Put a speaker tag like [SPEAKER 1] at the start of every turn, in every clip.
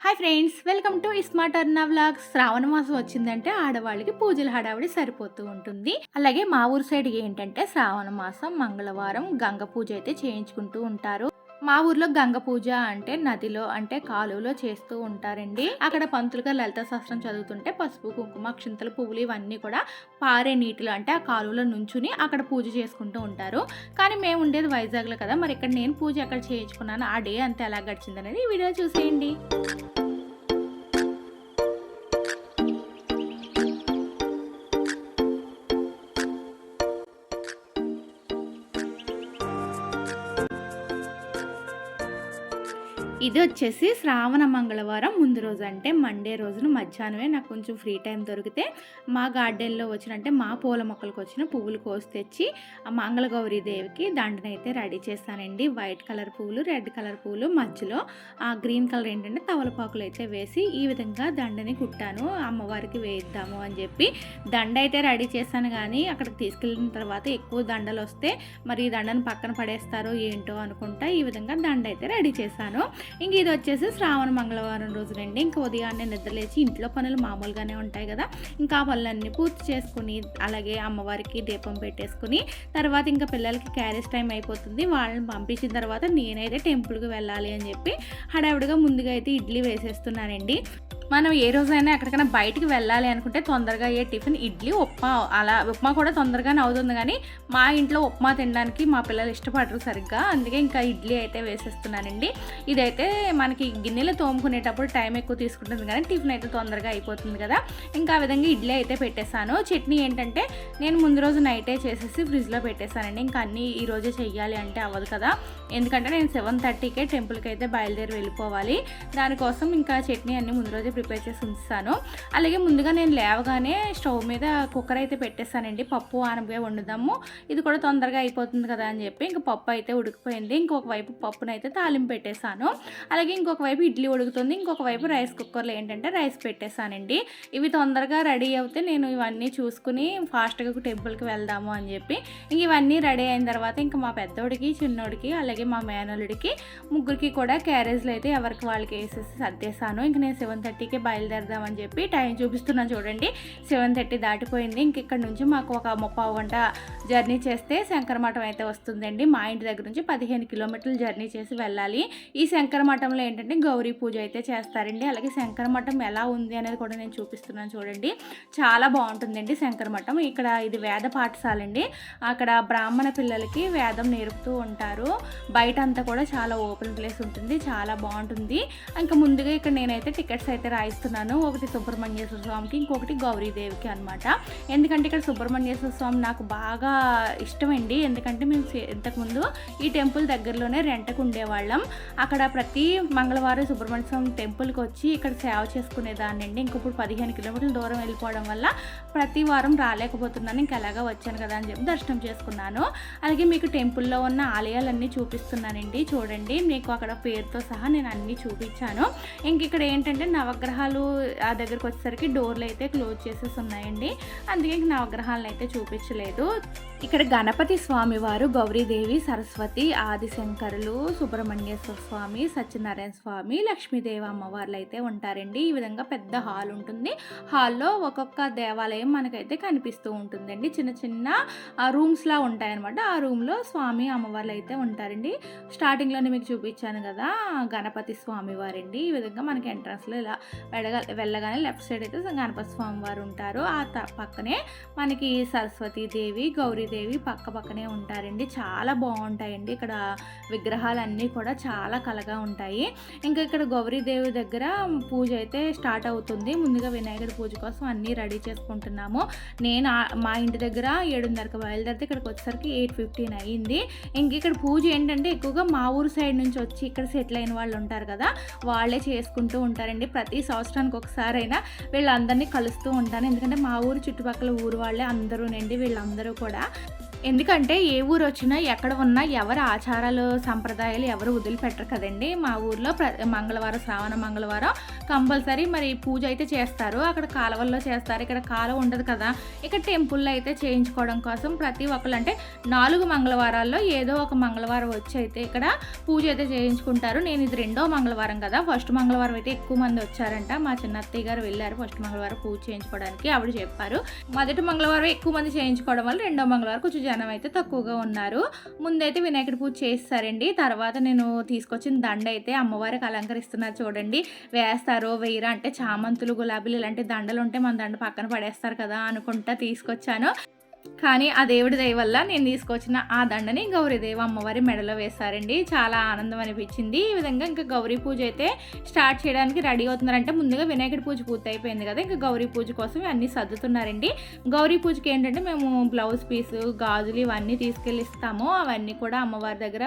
[SPEAKER 1] Hi friends welcome to smart Arna vlogs శ్రావణ మాసం వచ్చిందంటే ఆడవాళ్ళకి పూజల హడావిడి సరిపోతూ ఉంటుంది. అలాగే మా ఊరు సైడ్ ఏంటంటే శ్రావణ మాసం మంగళవారం గంగ పూజ అయితే చేయించుకుంటూ ఉంటారు. మా ఊర్లో గంగ పూజ అంటే నదిలో అంటే కాలువలో చేస్తూ ఉంటారండి. అక్కడ పంతులుగా లలిత శాస్త్రం చదువుతుంటే పసుపు కుంకుమ క్షింతలు పువ్వులు ఇవన్నీ కూడా పారే నీటిలో అంటే ఆ కాలువలో నుంచుని అక్కడ పూజ చేసుకుంటూ ఉంటారు. కానీ మేము ఉండేది వైజాగ్లో కదా మరి ఇక్కడ నేను పూజ ఎక్కడ చేయించుకున్నాను? ఆ డే అంతా ఎలా గడిచింది అనేది ఈ వీడియో చూసేయండి. ఇది వచ్చేసి శ్రావణ మంగళవారం ముందు రోజు. అంటే మండే రోజున మధ్యాహ్నమే నాకు కొంచెం ఫ్రీ టైం దొరికితే మా గార్డెన్లో వచ్చిన అంటే మా పూల మొక్కలకు వచ్చిన పువ్వులు కోసి తెచ్చి ఆ మంగళగౌరి దేవికి దండనైతే రెడీ చేస్తానండి. వైట్ కలర్ పువ్వులు రెడ్ కలర్ పువ్వులు మధ్యలో ఆ గ్రీన్ కలర్ ఏంటంటే తవలపాకులు అయితే వేసి ఈ విధంగా దండని కుట్టాను. అమ్మవారికి వేయిద్దాము అని చెప్పి దండ అయితే రెడీ చేశాను. కానీ అక్కడికి తీసుకెళ్ళిన తర్వాత ఎక్కువ దండలు వస్తే మరి ఈ దండను పక్కన పడేస్తారో ఏంటో అనుకుంటా ఈ విధంగా దండ అయితే రెడీ చేశాను. ఇంక ఇది వచ్చేసి శ్రావణ మంగళవారం రోజునండి ఇంకా ఉదయాన్నే నిద్రలేచి ఇంట్లో పనులు మామూలుగానే ఉంటాయి కదా. ఇంకా ఆ పనులన్నీ పూర్తి చేసుకుని అలాగే అమ్మవారికి దీపం పెట్టేసుకుని తర్వాత ఇంకా పిల్లలకి క్యారేజ్ టైం అయిపోతుంది. వాళ్ళని పంపించిన తర్వాత నేనైతే టెంపుల్కి వెళ్ళాలి అని చెప్పి హడావిడిగా ముందుగా అయితే ఇడ్లీ వేసేస్తున్నానండి. మనం ఏ రోజైనా ఎక్కడికైనా బయటికి వెళ్ళాలి అనుకుంటే తొందరగా అయ్యే టిఫిన్ ఇడ్లీ ఉప్మా. అలా ఉప్మా కూడా తొందరగానే అవుతుంది కానీ మా ఇంట్లో ఉప్మా తినడానికి మా పిల్లలు ఇష్టపడరు సరిగ్గా. అందుకే ఇంకా ఇడ్లీ అయితే వేసేస్తున్నానండి. ఇదైతే మనకి గిన్నెలు తోముకునేటప్పుడు టైం ఎక్కువ తీసుకుంటుంది కానీ టిఫిన్ అయితే తొందరగా అయిపోతుంది కదా. ఇంకా ఆ విధంగా ఇడ్లీ అయితే పెట్టేశాను. చట్నీ ఏంటంటే నేను ముందు రోజు నైటే చేసేసి ఫ్రిడ్జ్లో పెట్టేశానండి. ఇంకా అన్నీ ఈ రోజే చెయ్యాలి అంటే అవ్వదు కదా. ఎందుకంటే నేను సెవెన్ థర్టీకే టెంపుల్కి అయితే బయలుదేరి వెళ్ళిపోవాలి. దానికోసం ఇంకా చట్నీ అన్నీ ముందు రోజే ప్రిపేర్ చేసి ఉంచుతాను. అలాగే ముందుగా నేను లేవగానే స్టవ్ మీద కుక్కర్ అయితే పెట్టేస్తానండి. పప్పు ఆనపకాయ వండుదాము. ఇది కూడా తొందరగా అయిపోతుంది కదా అని చెప్పి ఇంకా పప్పు అయితే ఉడికిపోయింది. ఇంకొక వైపు పప్పునైతే అయితే తాలింపు పెట్టేశాను. అలాగే ఇంకొక వైపు ఇడ్లీ ఉడుకుతుంది. ఇంకొక వైపు రైస్ కుక్కర్లో ఏంటంటే రైస్ పెట్టేశానండి. ఇవి తొందరగా రెడీ అవుతే నేను ఇవన్నీ చూసుకుని ఫాస్ట్గా టెంపుల్కి వెళ్దాము అని చెప్పి ఇంక ఇవన్నీ రెడీ అయిన తర్వాత ఇంకా మా పెద్దోడికి చిన్నోడికి అలాగే మా మేనల్లుడికి ముగ్గురికి కూడా క్యారేజ్లు అయితే ఎవరికి వాళ్ళకి వేసేసి సర్దేశాను. ఇంక నేను సెవెన్ థర్టీకి బయలుదేరదామని చెప్పి టైం చూపిస్తున్నాను చూడండి. సెవెన్ థర్టీ దాటిపోయింది. ఇంక ఇక్కడ నుంచి మాకు ఒక ముప్పావు గంట జర్నీ చేస్తే శంకరమఠం అయితే వస్తుందండి. మా ఇంటి దగ్గర నుంచి పదిహేను కిలోమీటర్లు జర్నీ చేసి వెళ్ళాలి. ఈ శంకరమఠంలో ఏంటంటే గౌరీ పూజ అయితే చేస్తారండి. అలాగే శంకరమఠం ఎలా ఉంది అనేది కూడా నేను చూపిస్తున్నాను చూడండి. చాలా బాగుంటుందండి శంకరమఠం. ఇక్కడ ఇది వేద పాఠశాల అండి అక్కడ బ్రాహ్మణ పిల్లలకి వేదం నేర్పుతూ ఉంటారు. బయట అంతా కూడా చాలా ఓపెన్ ప్లేస్ ఉంటుంది. చాలా బాగుంటుంది. ఇంకా ముందుగా ఇక్కడ నేనైతే టికెట్స్ అయితే రాయిస్తున్నాను. ఒకటి సుబ్రహ్మణ్యేశ్వర స్వామికి ఇంకొకటి గౌరీదేవికి అనమాట ఎందుకంటే ఇక్కడ సుబ్రహ్మణ్యేశ్వర స్వామి నాకు బాగా ఇష్టమండి. ఎందుకంటే మేము ఇంతకుముందు ఈ టెంపుల్ దగ్గరలోనే రెంటకు ఉండేవాళ్ళం. అక్కడ ప్రతి మంగళవారం సుబ్రహ్మణ్య స్వామి టెంపుల్కి వచ్చి ఇక్కడ సేవ చేసుకునేదాన్ని అండి. ఇంకొప్పుడు పదిహేను కిలోమీటర్ల దూరం వెళ్ళిపోవడం వల్ల ప్రతి వారం రాలేకపోతున్నాను. ఇంక ఎలాగా వచ్చాను కదా అని చెప్పి దర్శనం చేసుకున్నాను. అలాగే మీకు టెంపుల్లో ఉన్న ఆలయాలన్నీ చూపిస్తున్నానండి. చూడండి మీకు అక్కడ పేరుతో సహా నేను అన్నీ చూపించాను. ఇంక ఇక్కడ ఏంటంటే నవగ్రహాలు ఆ దగ్గరకు వచ్చేసరికి డోర్లు అయితే క్లోజ్ చేసేసి ఉన్నాయండి. అందుకే ఇంక నవగ్రహాలను అయితే చూపించలేదు. ఇక్కడ గణపతి స్వామి వారు గౌరీదేవి సరస్వతి ఆదిశంకరులు సుబ్రహ్మణ్యేశ్వర స్వామి సత్యనారాయణ స్వామి లక్ష్మీదేవి అమ్మవార్లు అయితే ఉంటారండి. ఈ విధంగా పెద్ద హాల్ ఉంటుంది. హాల్లో ఒక్కొక్క దేవాలయం మనకైతే కనిపిస్తూ ఉంటుందండి. చిన్న చిన్న రూమ్స్లా ఉంటాయన్నమాట. ఆ రూమ్లో స్వామి అమ్మవార్లు అయితే ఉంటారండి. స్టార్టింగ్లోనే మీకు చూపించాను కదా గణపతి స్వామి వారండి. ఈ విధంగా మనకి ఎంట్రన్స్లో ఇలా వెళ్ళగా వెళ్ళగానే లెఫ్ట్ సైడ్ అయితే గణపతి స్వామి వారు ఉంటారు. ఆ త- పక్కనే మనకి సరస్వతీదేవి గౌరీదేవి పక్క పక్కనే ఉంటారండి. చాలా బాగుంటాయండి. ఇక్కడ విగ్రహాలన్నీ కూడా చాలా కలగా ఉంటాయి. ఇంకా ఇక్కడ గౌరీదేవి దగ్గర పూజ అయితే స్టార్ట్ అవుతుంది. ముందుగా వినాయకుడి పూజ కోసం అన్నీ రెడీ చేసుకుంటున్నాము. నేను మా ఇంటి దగ్గర ఏడున్నరకు బయలుదేరితే ఇక్కడికి వచ్చేసరికి ఎయిట్ ఫిఫ్టీన్ అయ్యింది. ఇంక ఇక్కడ పూజ ఏంటంటే ఎక్కువగా మా ఊరు సైడ్ నుంచి వచ్చి ఇక్కడ సెటిల్ అయిన వాళ్ళు ఉంటారు కదా వాళ్ళే చేసుకుంటూ ఉంటారండి. ప్రతి సంవత్సరానికి ఒకసారి అయినా వీళ్ళందరినీ కలుస్తూ ఉంటాను. ఎందుకంటే మా ఊరు చుట్టుపక్కల ఊరు వాళ్ళే అందరూనండి వీళ్ళందరూ కూడా ఎందుకంటే ఏ ఊరు వచ్చినా ఎక్కడ ఉన్నా ఎవరి ఆచారాలు సంప్రదాయాలు ఎవరు వదిలిపెట్టరు కదండి. మా ఊర్లో ప్ర మంగళవారం శ్రావణ మంగళవారం కంపల్సరీ మరి పూజ అయితే చేస్తారు. అక్కడ కాలువల్లో చేస్తారు. ఇక్కడ కాలువ ఉండదు కదా. ఇక్కడ టెంపుల్లో అయితే చేయించుకోవడం కోసం ప్రతి ఒక్కరు అంటే నాలుగు మంగళవారాల్లో ఏదో ఒక మంగళవారం వచ్చి అయితే ఇక్కడ పూజ అయితే చేయించుకుంటారు. నేను ఇది రెండో మంగళవారం కదా. ఫస్ట్ మంగళవారం అయితే ఎక్కువ మంది వచ్చారంట. మా చిన్నత్తయ్య గారు వెళ్ళారు ఫస్ట్ మంగళవారం పూజ చేయించుకోవడానికి. ఆవిడ చెప్పారు. మొదటి మంగళవారం ఎక్కువ మంది చేయించుకోవడం వల్ల రెండో మంగళవారం కొంచెం జనం అయితే తక్కువగా ఉన్నారు. ముందైతే వినాయకుడి పూజ చేస్తారండి. తర్వాత నేను తీసుకొచ్చిన దండ అయితే అమ్మవారికి అలంకరిస్తున్నారు చూడండి. వేస్తారో వేయరా అంటే చామంతులు గులాబీలు ఇలాంటి దండలు ఉంటే మన దండ పక్కన పడేస్తారు కదా అనుకుంటా తీసుకొచ్చాను. కానీ ఆ దేవుడి దయ వల్ల నేను తీసుకొచ్చిన ఆ దండని గౌరీదేవి అమ్మవారి మెడలో వేశారండి. చాలా ఆనందం అనిపించింది. ఈ విధంగా ఇంకా గౌరీ పూజ అయితే స్టార్ట్ చేయడానికి రెడీ అవుతున్నారంటే. ముందుగా వినాయకుడి పూజ పూర్తయిపోయింది కదా ఇంకా గౌరీ పూజ కోసం అన్నీ సర్దుతున్నారండి. గౌరీ పూజకి ఏంటంటే మేము బ్లౌజ్ పీసు గాజులు ఇవన్నీ తీసుకెళ్ళి ఇస్తాము అవన్నీ కూడా అమ్మవారి దగ్గర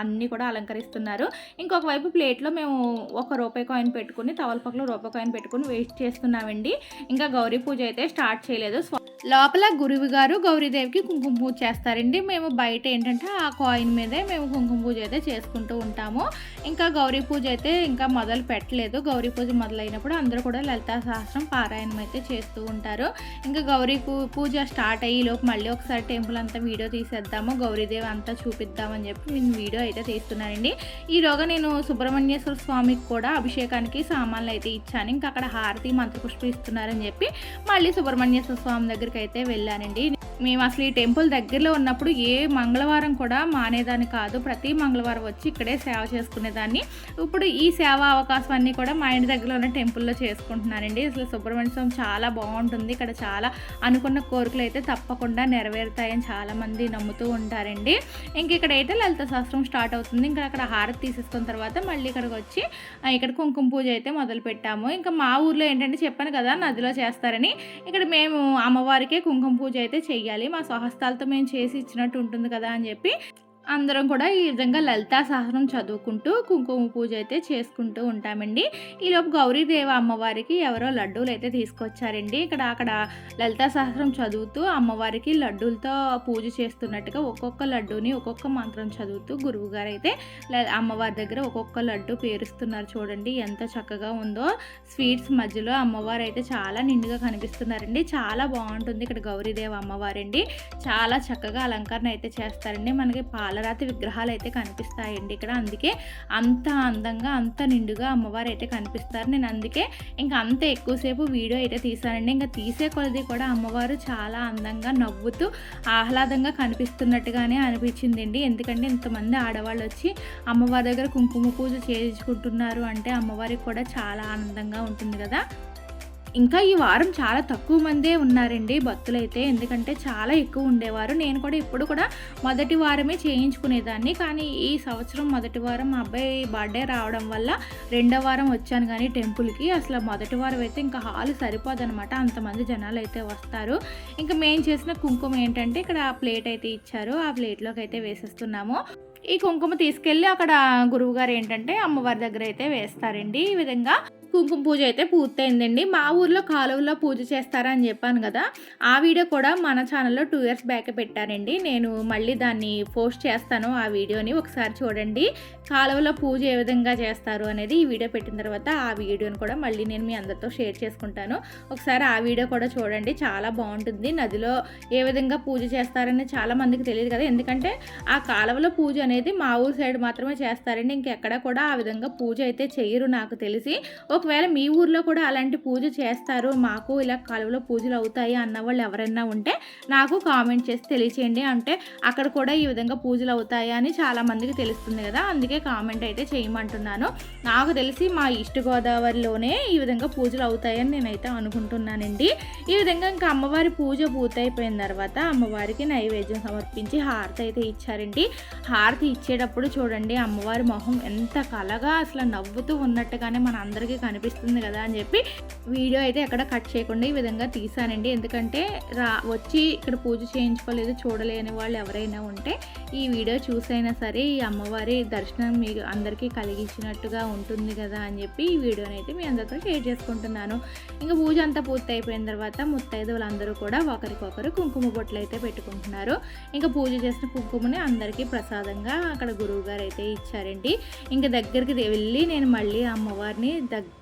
[SPEAKER 1] అన్నీ కూడా అలంకరిస్తున్నారు. ఇంకొక వైపు ప్లేట్లో మేము ఒక రూపాయి కాయిన్ పెట్టుకుని తవలపక్కలో రూపాయి కాయిన్ పెట్టుకుని వేస్ట్ చేస్తున్నామండి. ఇంకా గౌరీ పూజ అయితే స్టార్ట్ చేయలేదు. లోపల గురువు గారు గౌరీదేవికి కుంకుమ పూజ చేస్తారండి. మేము బయట ఏంటంటే ఆ కాయిన్ మీదే మేము కుంకుమ పూజ అయితే చేసుకుంటూ ఉంటాము. ఇంకా గౌరీ పూజ అయితే ఇంకా మొదలు పెట్టలేదు. గౌరీ పూజ మొదలైనప్పుడు అందరూ కూడా లలితా సహస్రం పారాయణం అయితే చేస్తూ ఉంటారు. ఇంకా గౌరీ పూజ స్టార్ట్ అయ్యి లోపు మళ్ళీ ఒకసారి టెంపుల్ అంతా వీడియో తీసేద్దాము. గౌరీదేవి అంతా చూపిద్దామని చెప్పి నేను వీడియో అయితే తీస్తున్నానండి. ఈలోగా నేను సుబ్రహ్మణ్యేశ్వర స్వామికి కూడా అభిషేకానికి సామాన్లు అయితే ఇచ్చాను. ఇంకా అక్కడ హారతి మంత్రపుష్పం ఇస్తున్నారని చెప్పి మళ్ళీ సుబ్రహ్మణ్యేశ్వర స్వామి దగ్గర దగ్గరికి అయితే వెళ్ళానండి. మేము అసలు ఈ టెంపుల్ దగ్గరలో ఉన్నప్పుడు ఏ మంగళవారం కూడా మానేదాన్ని కాదు. ప్రతి మంగళవారం వచ్చి ఇక్కడే సేవ చేసుకునేదాన్ని. ఇప్పుడు ఈ సేవా అవకాశం అన్నీ కూడా మా ఇంటి దగ్గరలో ఉన్న టెంపుల్లో చేసుకుంటున్నానండి. అసలు సుబ్రహ్మణ్య స్వామి చాలా బాగుంటుంది. ఇక్కడ చాలా అనుకున్న కోరికలు అయితే తప్పకుండా నెరవేరుతాయని చాలామంది నమ్ముతూ ఉంటారండి. ఇంక ఇక్కడ అయితే లలిత శాస్త్రం స్టార్ట్ అవుతుంది. ఇంకా అక్కడ హారతి తీసేసుకున్న తర్వాత మళ్ళీ ఇక్కడికి వచ్చి ఇక్కడ కుంకుమ పూజ అయితే మొదలు పెట్టాము. ఇంకా మా ఊర్లో ఏంటంటే చెప్పాను కదా నదిలో చేస్తారని. ఇక్కడ మేము అమ్మవారికే కుంకుమ పూజ అయితే చెయ్యాలి మా స్వహస్తాలతో మేము చేసి ఇచ్చినట్టు ఉంటుంది కదా అని చెప్పి అందరం కూడా ఈ విధంగా లలితా సహస్రం చదువుకుంటూ కుంకుమ పూజ అయితే చేసుకుంటూ ఉంటామండి. ఈలోపు గౌరీదేవ అమ్మవారికి ఎవరో లడ్డూలు అయితే తీసుకొచ్చారండి. ఇక్కడ అక్కడ లలితా సహస్రం చదువుతూ అమ్మవారికి లడ్డూలతో పూజ చేస్తున్నట్టుగా ఒక్కొక్క లడ్డూని ఒక్కొక్క మంత్రం చదువుతూ గురువు గారు అయితే ల- అమ్మవారి దగ్గర ఒక్కొక్క లడ్డు పేరుస్తున్నారు చూడండి. ఎంత చక్కగా ఉందో. స్వీట్స్ మధ్యలో అమ్మవారు అయితే చాలా నిండుగా కనిపిస్తున్నారండి. చాలా బాగుంటుంది ఇక్కడ గౌరీదేవ అమ్మవారండి. చాలా చక్కగా అలంకరణ అయితే చేస్తారండి. మనకి పాల పాలరాతి విగ్రహాలు అయితే కనిపిస్తాయండి ఇక్కడ. అందుకే అంత అందంగా అంత నిండుగా అమ్మవారు అయితే కనిపిస్తారు. నేను అందుకే ఇంకా అంత ఎక్కువసేపు వీడియో అయితే తీసానండి. ఇంకా తీసే కొలది కూడా అమ్మవారు చాలా అందంగా నవ్వుతూ ఆహ్లాదంగా కనిపిస్తున్నట్టుగానే అనిపించిందండి. ఎందుకంటే ఇంతమంది ఆడవాళ్ళు వచ్చి అమ్మవారి దగ్గర కుంకుమ పూజ చేయించుకుంటున్నారు అంటే అమ్మవారికి కూడా చాలా ఆనందంగా ఉంటుంది కదా. ఇంకా ఈ వారం చాలా తక్కువ మందే ఉన్నారండి భక్తులైతే. ఎందుకంటే చాలా ఎక్కువ ఉండేవారు. నేను కూడా ఇప్పుడు కూడా మొదటి వారమే చేయించుకునేదాన్ని. కానీ ఈ సంవత్సరం మొదటి వారం మా అబ్బాయి బర్త్డే రావడం వల్ల రెండో వారం వచ్చాను కానీ టెంపుల్కి. అసలు మొదటి వారం అయితే ఇంకా హాల్ సరిపోదన్నమాట. అంతమంది జనాలు అయితే వస్తారు. ఇంకా మేము చేసిన కుంకుమ ఏంటంటే ఇక్కడ ప్లేట్ అయితే ఇచ్చారు. ఆ ప్లేట్లోకి అయితే వేసేస్తున్నాము. ఈ కుంకుమ తీసుకెళ్ళి అక్కడ గురువుగారు ఏంటంటే అమ్మవారి దగ్గర అయితే వేస్తారండి ఈ విధంగా. కుంకుమ పూజ అయితే పూర్తయిందండి. మా ఊర్లో కాలువలో పూజ చేస్తారని చెప్పాను కదా. ఆ వీడియో కూడా మన ఛానల్లో టూ ఇయర్స్ బ్యాక్ పెట్టారండి నేను మళ్ళీ దాన్ని పోస్ట్ చేస్తాను. ఆ వీడియోని ఒకసారి చూడండి. కాలువలో పూజ ఏ విధంగా చేస్తారు అనేది ఈ వీడియో పెట్టిన తర్వాత ఆ వీడియోని కూడా మళ్ళీ నేను మీ అందరితో షేర్ చేసుకుంటాను. ఒకసారి ఆ వీడియో కూడా చూడండి. చాలా బాగుంటుంది. నదిలో ఏ విధంగా పూజ చేస్తారని చాలా మందికి తెలియదు కదా. ఎందుకంటే ఆ కాలువలో పూజ అనేది మా ఊరు సైడ్ మాత్రమే చేస్తారండి. ఇంకెక్కడ కూడా ఆ విధంగా పూజ అయితే చేయరు నాకు తెలిసి. ఒక ఒకవేళ మీ ఊర్లో కూడా అలాంటి పూజ చేస్తారు మాకు ఇలా కాలువలో పూజలు అవుతాయి అన్న వాళ్ళు ఎవరైనా ఉంటే నాకు కామెంట్ చేసి తెలియచేయండి. అంటే అక్కడ కూడా ఈ విధంగా పూజలు అవుతాయి అని చాలా మందికి తెలుస్తుంది కదా అందుకే కామెంట్ అయితే చేయమంటున్నాను. నాకు తెలిసి మా ఈస్ట్ గోదావరిలోనే ఈ విధంగా పూజలు అవుతాయని నేనైతే అనుకుంటున్నానండి. ఈ విధంగా ఇంకా అమ్మవారి పూజ పూర్తయిపోయిన తర్వాత అమ్మవారికి నైవేద్యం సమర్పించి హారతి అయితే ఇచ్చారండి. హారతి ఇచ్చేటప్పుడు చూడండి అమ్మవారి మొహం ఎంత కలగా అసలు నవ్వుతూ ఉన్నట్టుగానే మన అందరికీ కనిపిస్తుంది కదా అని చెప్పి వీడియో అయితే ఎక్కడ కట్ చేయకుండా ఈ విధంగా తీసానండి ఎందుకంటే రా వచ్చి ఇక్కడ పూజ చేయించుకోలేదు చూడలేని వాళ్ళు ఎవరైనా ఉంటే ఈ వీడియో చూసైనా సరే ఈ అమ్మవారి దర్శనం మీకు అందరికీ కలిగించినట్టుగా ఉంటుంది కదా అని చెప్పి ఈ వీడియోని అయితే మీ అందరితో షేర్ చేసుకుంటున్నాను. ఇంకా పూజ అంతా పూర్తి అయిపోయిన తర్వాత ముత్తైదువులందరూ కూడా ఒకరికొకరు కుంకుమ బొట్లు అయితే పెట్టుకుంటున్నారు. ఇంకా పూజ చేసిన కుంకుమని అందరికీ ప్రసాదంగా అక్కడ గురువు గారు అయితే ఇచ్చారండి. ఇంకా దగ్గరికి వెళ్ళి నేను మళ్ళీ అమ్మవారిని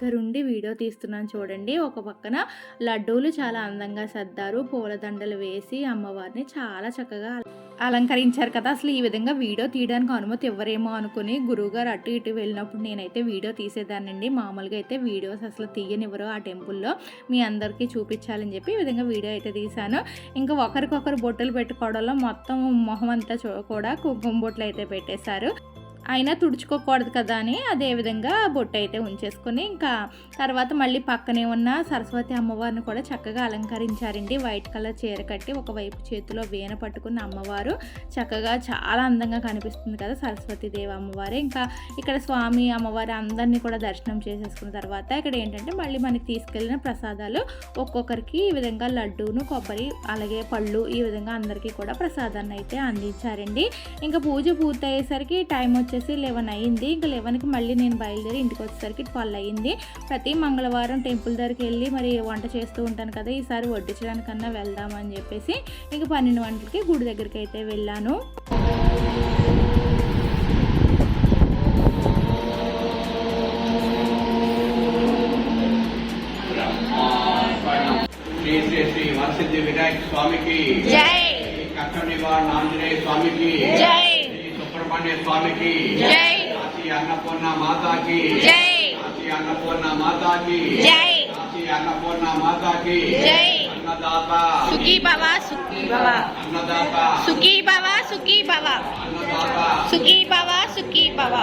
[SPEAKER 1] దగ్గరుండి వీడియో తీస్తున్నాను చూడండి. ఒక పక్కన లడ్డూలు చాలా అందంగా సర్దారు. పూలదండలు వేసి అమ్మవారిని చాలా చక్కగా అలంకరించారు కదా. అసలు ఈ విధంగా వీడియో తీయడానికి అనుమతి ఇవ్వరేమో అనుకుని గురువుగారు అటు ఇటు వెళ్ళినప్పుడు నేనైతే వీడియో తీసేదానండి మామూలుగా అయితే వీడియోస్ అసలు తీయనివ్వరు ఆ టెంపుల్లో. మీ అందరికీ చూపించాలని చెప్పి ఈ విధంగా వీడియో అయితే తీశాను. ఇంకా ఒకరికొకరు బొట్టలు పెట్టుకోవడంలో మొత్తం మొహం అంతా చూ- కూడా కుంకుమ బొట్లు అయితే పెట్టేశారు. అయినా తుడుచుకోకూడదు కదా అని అదే విధంగా బొట్టు అయితే ఉంచేసుకొని ఇంకా తర్వాత మళ్ళీ పక్కనే ఉన్న సరస్వతి అమ్మవారిని కూడా చక్కగా అలంకరించారండి. వైట్ కలర్ చీర కట్టి ఒకవైపు చేతిలో వీణ పట్టుకున్న అమ్మవారు చక్కగా చాలా అందంగా కనిపిస్తుంది కదా సరస్వతి దేవ అమ్మవారు. ఇంకా ఇక్కడ స్వామి అమ్మవారి అందరినీ కూడా దర్శనం చేసేసుకున్న తర్వాత ఇక్కడ ఏంటంటే మళ్ళీ మనకి తీసుకెళ్ళిన ప్రసాదాలు ఒక్కొక్కరికి ఈ విధంగా లడ్డూను కొబ్బరి అలాగే పళ్ళు ఈ విధంగా అందరికీ కూడా ప్రసాదాన్ని అయితే అందించారండి. ఇంకా పూజ పూర్తయ్యేసరికి టైం వచ్చేసి లెవెన్ అయ్యింది. ఇంకా లెవెన్కి మళ్ళీ నేను బయలుదేరి ఇంటికి వచ్చేసరికి ట్వెల్వ్ అయ్యింది. ప్రతి మంగళవారం టెంపుల్ దగ్గరికి వెళ్ళి మరి వంట చేస్తూ ఉంటాను కదా ఈసారి వడ్డించడానికన్నా వెళ్దామని చెప్పేసి ఇంకా పన్నెండు గంటలకి గుడి దగ్గరికి అయితే వెళ్ళాను.
[SPEAKER 2] శ్రీ శ్రీ శ్రీ వరసిద్ధి వినాయక స్వామికి
[SPEAKER 1] జై!
[SPEAKER 2] కష్ట నివారణ ఆంజనేయ స్వామికి
[SPEAKER 1] జై!
[SPEAKER 2] సుబ్రహ్మణ్య స్వామికి కాశీ అన్నపూర్ణ మాతాకి. కాశీ అన్నపూర్ణ మాతాకి. కాశీ అన్నపూర్ణ మాతాకి. అన్నదాత.
[SPEAKER 1] సుఖీ భవ సుఖీ భవ
[SPEAKER 2] అన్నదాత.
[SPEAKER 1] సుఖీ భవ సుఖీ భవ
[SPEAKER 2] అన్నదాత.
[SPEAKER 1] సుఖీ భవ సుఖీ భవ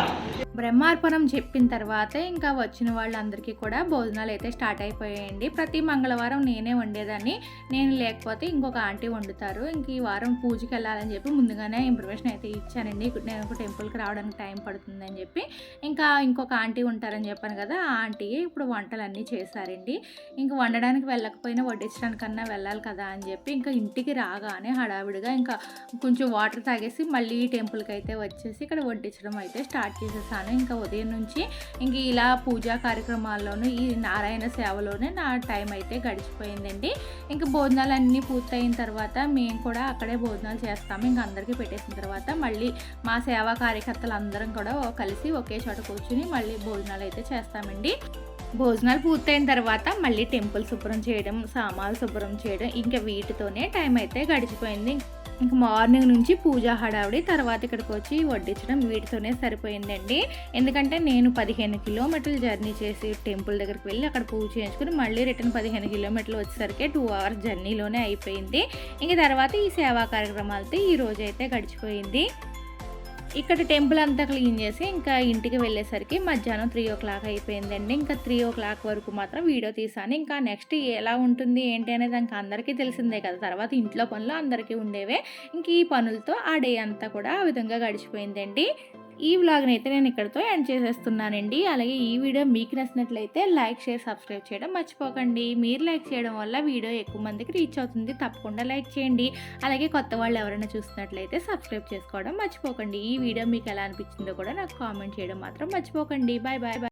[SPEAKER 1] బ్రహ్మార్పణం చెప్పిన తర్వాత ఇంకా వచ్చిన వాళ్ళందరికీ కూడా భోజనాలు అయితే స్టార్ట్ అయిపోయాయండి. ప్రతి మంగళవారం నేనే వండేదాన్ని. నేను లేకపోతే ఇంకొక ఆంటీ వండుతారు. ఇంక ఈ వారం పూజకి వెళ్ళాలని చెప్పి ముందుగానే ఇన్ఫర్మేషన్ అయితే ఇచ్చానండి. నేను ఒక టెంపుల్కి రావడానికి టైం పడుతుందని చెప్పి ఇంకా ఇంకొక ఆంటీ ఉంటారని చెప్పాను కదా ఆ ఆంటీ ఇప్పుడు వంటలన్నీ చేశారండి. ఇంకా వండడానికి వెళ్ళకపోయినా వడ్డించడానికన్నా వెళ్ళాలి కదా అని చెప్పి ఇంకా ఇంటికి రాగానే హడావిడిగా ఇంకా కొంచెం వాటర్ తాగేసి మళ్ళీ టెంపుల్కి అయితే వచ్చేసి ఇక్కడ వడ్డించడం అయితే స్టార్ట్ చేసేసాను. ఇంకా ఉదయం నుంచి ఇంక ఇలా పూజా కార్యక్రమాల్లోనూ ఈ నారాయణ సేవలోనే నా టైం అయితే గడిచిపోయిందండి. ఇంకా భోజనాలు అన్నీ పూర్తయిన తర్వాత మేము కూడా అక్కడే భోజనాలు చేస్తాము. ఇంక అందరికీ పెట్టేసిన తర్వాత మళ్ళీ మా సేవా కార్యకర్తలు అందరం కూడా కలిసి ఒకే చోట కూర్చుని మళ్ళీ భోజనాలు అయితే చేస్తామండి. భోజనాలు పూర్తయిన తర్వాత మళ్ళీ టెంపుల్ శుభ్రం చేయడం సామాన్లు శుభ్రం చేయడం ఇంకా వీటితోనే టైం అయితే గడిచిపోయింది. ఇంక మార్నింగ్ నుంచి పూజ హడావిడి తర్వాత ఇక్కడికి వచ్చి వడ్డించడం వీటితోనే సరిపోయిందండి. ఎందుకంటే నేను పదిహేను కిలోమీటర్లు జర్నీ చేసి టెంపుల్ దగ్గరికి వెళ్ళి అక్కడ పూజ చేయించుకుని మళ్ళీ రిటర్న్ పదిహేను కిలోమీటర్లు వచ్చేసరికి టూ అవర్స్ జర్నీలోనే అయిపోయింది. ఇంక తర్వాత ఈ సేవా కార్యక్రమాలతో ఈ రోజు అయితే గడిచిపోయింది. ఇక్కడ టెంపుల్ అంతా క్లీన్ చేసి ఇంకా ఇంటికి వెళ్ళేసరికి మధ్యాహ్నం త్రీ ఓ క్లాక్ అయిపోయిందండి. ఇంకా త్రీ ఓ క్లాక్ వరకు మాత్రం వీడియో తీసాను. ఇంకా నెక్స్ట్ ఎలా ఉంటుంది ఏంటి అనేది ఇంకా అందరికీ తెలిసిందే కదా. తర్వాత ఇంట్లో పనులు అందరికీ ఉండేవే. ఇంక ఈ పనులతో ఆ డే అంతా కూడా ఆ విధంగా గడిచిపోయిందండి. ఈ వ్లాగ్ని అయితే నేను ఇక్కడితో ఎండ్ చేసేస్తున్నానండి. అలాగే ఈ వీడియో మీకు నచ్చినట్లయితే లైక్ షేర్ సబ్స్క్రైబ్ చేయడం మర్చిపోకండి. మీరు లైక్ చేయడం వల్ల వీడియో ఎక్కువ మందికి రీచ్ అవుతుంది. తప్పకుండా లైక్ చేయండి. అలాగే కొత్త వాళ్ళు ఎవరైనా చూస్తున్నట్లయితే సబ్స్క్రైబ్ చేసుకోవడం మర్చిపోకండి. ఈ వీడియో మీకు ఎలా అనిపించిందో కూడా నాకు కామెంట్ చేయడం మాత్రం మర్చిపోకండి. Bye bye bye